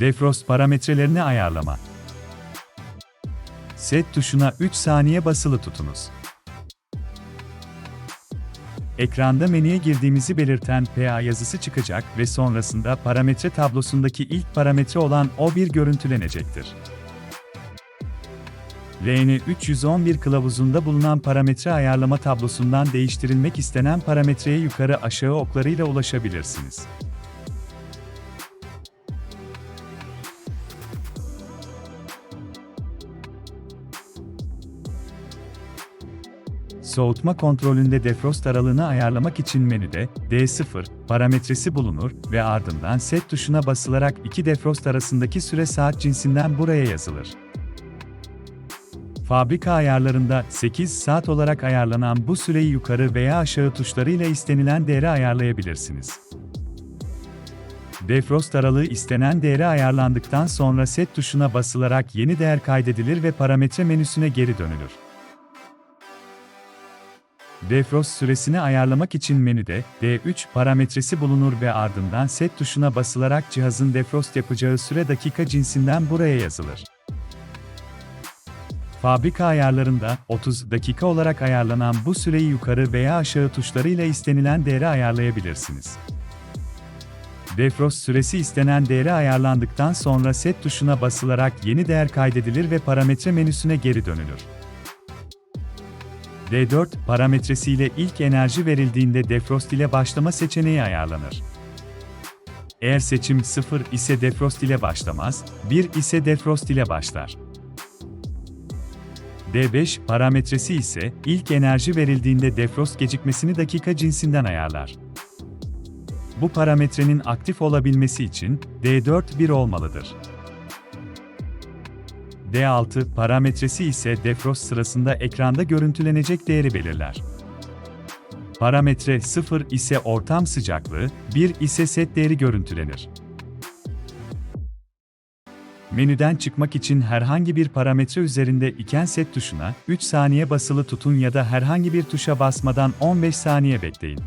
Defrost parametrelerini ayarlama. Set tuşuna 3 saniye basılı tutunuz. Ekranda menüye girdiğimizi belirten PA yazısı çıkacak ve sonrasında parametre tablosundaki ilk parametre olan O1 görüntülenecektir. RN 311 kılavuzunda bulunan parametre ayarlama tablosundan değiştirilmek istenen parametreye yukarı aşağı oklarıyla ulaşabilirsiniz. Soğutma kontrolünde defrost aralığını ayarlamak için menüde D0 parametresi bulunur ve ardından set tuşuna basılarak iki defrost arasındaki süre saat cinsinden buraya yazılır. Fabrika ayarlarında 8 saat olarak ayarlanan bu süreyi yukarı veya aşağı tuşlarıyla istenilen değere ayarlayabilirsiniz. Defrost aralığı istenen değere ayarlandıktan sonra set tuşuna basılarak yeni değer kaydedilir ve parametre menüsüne geri dönülür. Defrost süresini ayarlamak için menüde D3 parametresi bulunur ve ardından set tuşuna basılarak cihazın defrost yapacağı süre dakika cinsinden buraya yazılır. Fabrika ayarlarında 30 dakika olarak ayarlanan bu süreyi yukarı veya aşağı tuşlarıyla istenilen değere ayarlayabilirsiniz. Defrost süresi istenen değere ayarlandıktan sonra set tuşuna basılarak yeni değer kaydedilir ve parametre menüsüne geri dönülür. D4 parametresiyle ilk enerji verildiğinde defrost ile başlama seçeneği ayarlanır. Eğer seçim 0 ise defrost ile başlamaz, 1 ise defrost ile başlar. D5 parametresi ise ilk enerji verildiğinde defrost gecikmesini dakika cinsinden ayarlar. Bu parametrenin aktif olabilmesi için D4 1 olmalıdır. D6 parametresi ise defrost sırasında ekranda görüntülenecek değeri belirler. Parametre 0 ise ortam sıcaklığı, 1 ise set değeri görüntülenir. Menüden çıkmak için herhangi bir parametre üzerinde iken set tuşuna 3 saniye basılı tutun ya da herhangi bir tuşa basmadan 15 saniye bekleyin.